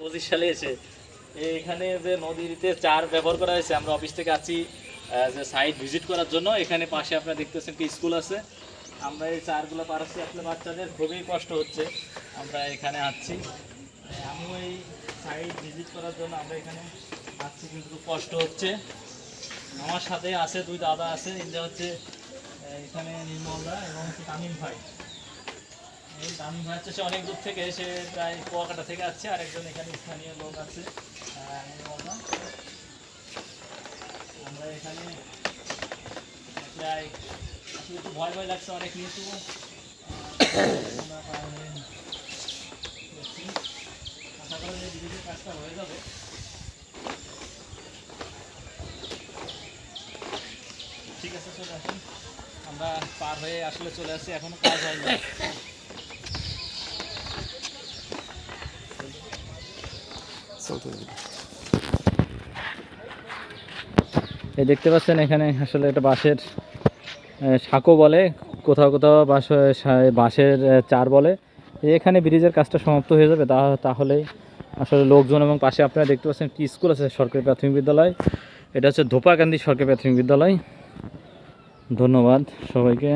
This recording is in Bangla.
পঁচিশ সালে এসে। এখানে যে নদীতে চার ব্যবহার করা হয়েছে, আমরা অফিস থেকে আছি যে সাইট ভিজিট করার জন্য। এখানে পাশে আপনারা দেখতেছেন কি স্কুল আছে। আমরা এই চারগুলো পার হচ্ছি। আসলে বাচ্চাদের খুবই কষ্ট হচ্ছে। আমরা এখানে আসছি আমিও এই সাইট ভিজিট করার জন্য আমরা এখানে আসছি কিন্তু কষ্ট হচ্ছে। আমার সাথে আছে দুই দাদা আছে। এটা হচ্ছে এখানে নির্মলদা এবং তামিম ভাই। ভাই হচ্ছে সে অনেক দূর থেকে এসে প্রায় কুয়াকাটা থেকে আসছে আর একজন এখানে স্থানীয় লোক আছে নির্মলদা। আমরা এখানে প্রায় একটু ভয় ভয় লাগছে অনেক নিচু হয়ে। আশা করি যে ধীরে কাজটা হয়ে যাবে ঠিক আছে, চলে আসুন আমরা পার হয়ে আসলে চলে আসছি, এখনও কাজ হয়নি এই দেখতে পাচ্ছেন এখানে আসলে এটা বাঁশের সাঁকো বলে, কোথাও কোথাও বাঁশ বাঁশের চার বলে। এখানে ব্রিজের কাজটা সমাপ্ত হয়ে যাবে। তা, তাহলেই আসলে লোকজন এবং পাশে আপনারা দেখতে পাচ্ছেন কি স্কুল আছে, সরকারি প্রাথমিক বিদ্যালয়। এটা হচ্ছে ধোপাকান্দি সরকারি প্রাথমিক বিদ্যালয়। ধন্যবাদ সবাইকে।